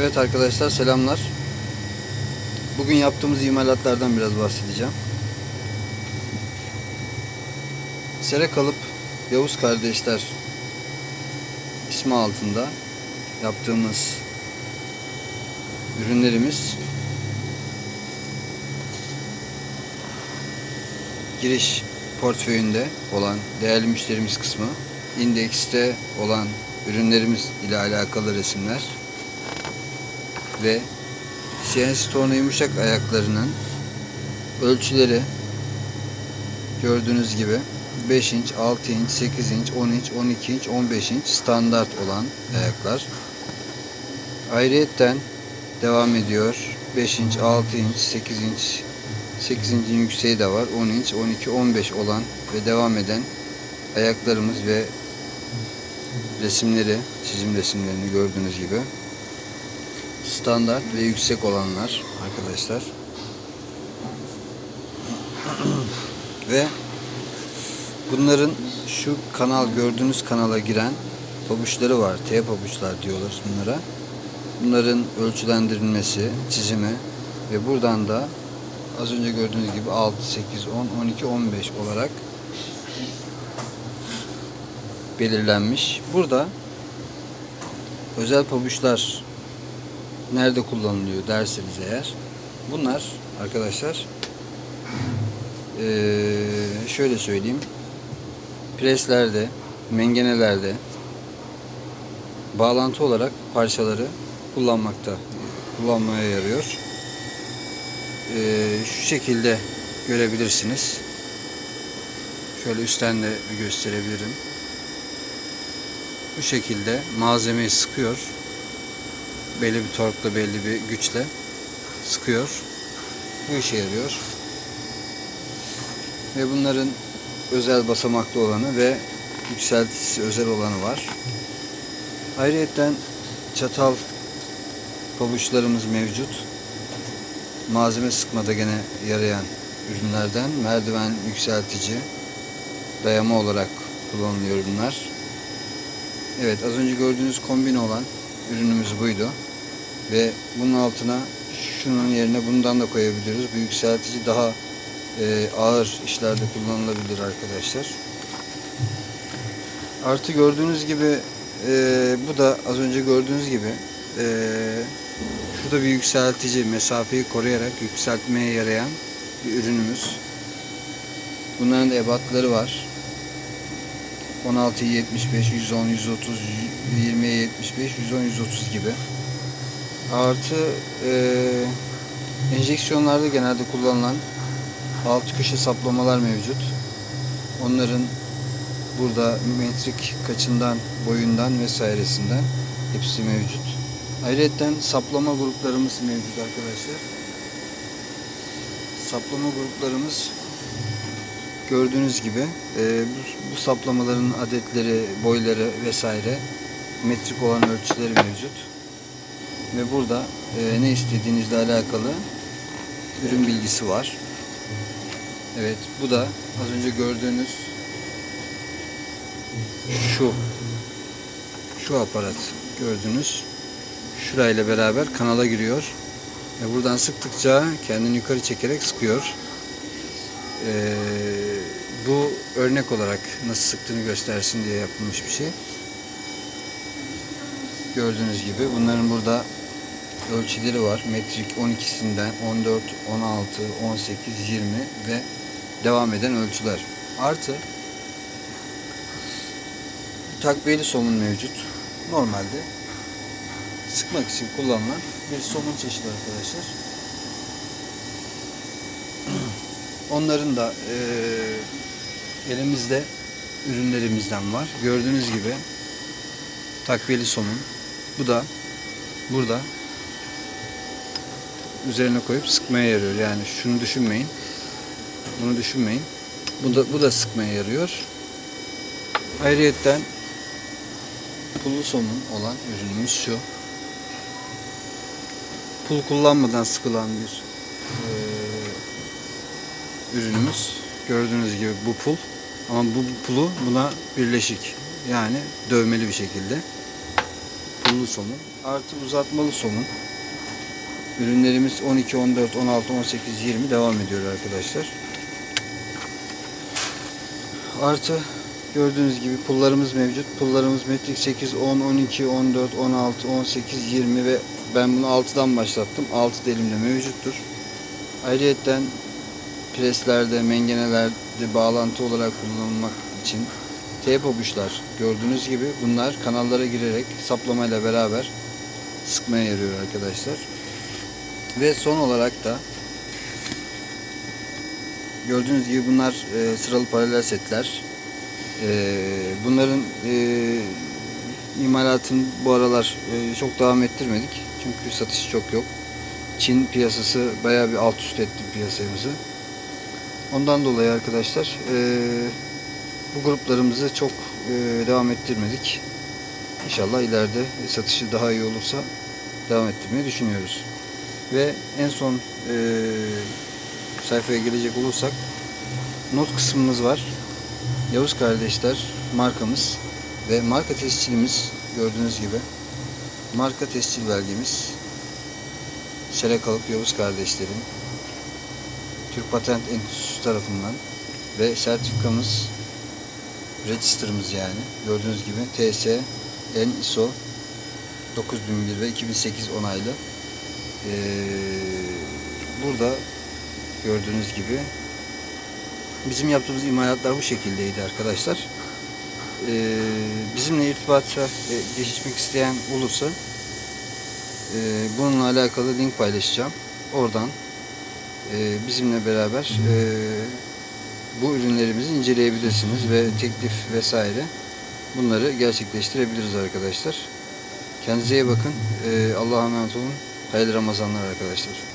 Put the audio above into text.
Evet arkadaşlar selamlar. Bugün yaptığımız imalatlardan biraz bahsedeceğim. Sere kalıp Yavuz kardeşler ismi altında yaptığımız ürünlerimiz giriş portföyünde olan değerli müşterimiz kısmı, indekste olan ürünlerimiz ile alakalı resimler ve torna yumuşak ayaklarının ölçüleri gördüğünüz gibi 5 inç, 6 inç, 8 inç, 10 inç, 12 inç, 15 inç standart olan ayaklar. Ayrıyetten devam ediyor. 5 inç, 6 inç, 8 inç, 8 incin yükseği de var. 10 inç, 12, 15 olan ve devam eden ayaklarımız ve resimleri, çizim resimlerini gördüğünüz gibi standart ve yüksek olanlar arkadaşlar. ve bunların şu kanal gördüğünüz kanala giren pabuçları var. T pabuçlar diyorlar bunlara. Bunların ölçülendirilmesi, çizimi ve buradan da az önce gördüğünüz gibi 6, 8, 10, 12, 15 olarak belirlenmiş. Burada özel pabuçlar nerede kullanılıyor derseniz eğer bunlar arkadaşlar şöyle söyleyeyim preslerde mengenelerde bağlantı olarak parçaları kullanmakta kullanmaya yarıyor. Şu şekilde görebilirsiniz. Şöyle üstten de gösterebilirim. Bu şekilde malzemeyi sıkıyor belli bir torkla belli bir güçle sıkıyor. Bu işe yarıyor. Ve bunların özel basamaklı olanı ve yükseltisi özel olanı var. Ayrıyeten çatal pabuçlarımız mevcut. Malzeme sıkmada gene yarayan ürünlerden merdiven yükseltici dayama olarak kullanılıyor bunlar. Evet az önce gördüğünüz kombine olan ürünümüz buydu. Ve bunun altına şunun yerine bundan da koyabiliriz. Bu yükseltici daha e, ağır işlerde kullanılabilir arkadaşlar. Artı gördüğünüz gibi e, bu da az önce gördüğünüz gibi e, şurada bir yükseltici mesafeyi koruyarak yükseltmeye yarayan bir ürünümüz. Bunların da ebatları var. 16 75 110 130 20 75 110 130 gibi. Artı e, enjeksiyonlarda genelde kullanılan alt köşe saplamalar mevcut. Onların burada metrik kaçından, boyundan vesairesinden hepsi mevcut. Ayrıca saplama gruplarımız mevcut arkadaşlar. Saplama gruplarımız gördüğünüz gibi e, bu, bu saplamaların adetleri, boyları vesaire metrik olan ölçüleri mevcut. Ve burada e, ne istediğinizle alakalı ürün bilgisi var. Evet bu da az önce gördüğünüz şu şu aparat gördünüz. Şurayla beraber kanala giriyor. Ve buradan sıktıkça kendini yukarı çekerek sıkıyor. Ee, bu örnek olarak nasıl sıktığını göstersin diye yapılmış bir şey. Gördüğünüz gibi bunların burada ölçüleri var. Metrik 12'sinden 14, 16, 18, 20 ve devam eden ölçüler. Artı takviyeli somun mevcut. Normalde sıkmak için kullanılan bir somun çeşidi arkadaşlar. Onların da e, elimizde ürünlerimizden var. Gördüğünüz gibi takviyeli somun. Bu da burada üzerine koyup sıkmaya yarıyor. Yani şunu düşünmeyin. Bunu düşünmeyin. Bu da, bu da sıkmaya yarıyor. Ayrıyetten pullu somun olan ürünümüz şu. Pul kullanmadan sıkılan bir e, ürünümüz. Gördüğünüz gibi bu pul. Ama bu pulu buna birleşik. Yani dövmeli bir şekilde pullu somun. Artı uzatmalı somun. Ürünlerimiz 12, 14, 16, 18, 20 devam ediyor arkadaşlar. Artı gördüğünüz gibi pullarımız mevcut. Pullarımız metrik 8, 10, 12, 14, 16, 18, 20 ve ben bunu 6'dan başlattım. 6 delimde mevcuttur. Ayrıyetten preslerde, mengenelerde bağlantı olarak kullanılmak için T pabuçlar gördüğünüz gibi bunlar kanallara girerek saplamayla beraber sıkmaya yarıyor arkadaşlar. Ve son olarak da gördüğünüz gibi bunlar e, sıralı paralel setler. E, bunların e, imalatını bu aralar e, çok devam ettirmedik. Çünkü satışı çok yok. Çin piyasası bayağı bir alt üst etti piyasamızı. Ondan dolayı arkadaşlar e, bu gruplarımızı çok e, devam ettirmedik. İnşallah ileride satışı daha iyi olursa devam ettirmeyi düşünüyoruz. Ve en son e, sayfaya gelecek olursak not kısmımız var. Yavuz kardeşler markamız ve marka tescilimiz gördüğünüz gibi. Marka tescil belgemiz. Sele Kalıp Yavuz kardeşlerin Türk Patent Enstitüsü tarafından ve sertifikamız register'ımız yani. Gördüğünüz gibi TS ISO 9001 ve 2008 onaylı Ee, burada gördüğünüz gibi bizim yaptığımız imalatlar bu şekildeydi arkadaşlar. Ee, bizimle irtibata e, geçmek isteyen olursa e, bununla alakalı link paylaşacağım. Oradan e, bizimle beraber bu ürünlerimizi inceleyebilirsiniz ve teklif vesaire bunları gerçekleştirebiliriz arkadaşlar. Kendinize iyi bakın. Allah'a emanet olun. Hayırlı Ramazanlar arkadaşlar.